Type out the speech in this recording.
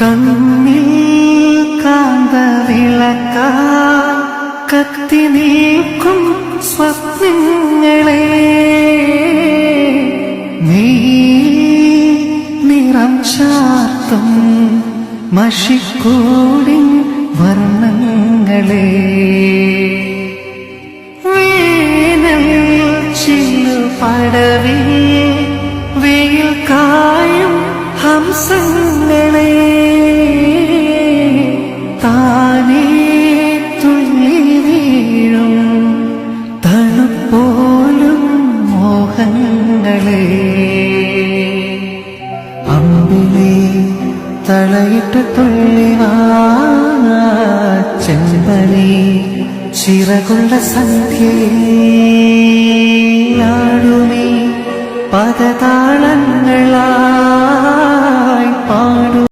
കണ്ണിൽ കാന്ത വിളക്ക കത്തി നീക്കും സ്വപ്നങ്ങളെ. നീ നിറം ചാർത്തും മഷിക്കൂടി വർണങ്ങളെ. വേനൽ വെയിൽ കായും ഹംസങ്ങളെ തളയിട്ട് തുള്ളിവാ ചെമ്പനി ചിറകുള്ള സന്ധ്യയാടുമീ പദതാളങ്ങളാ.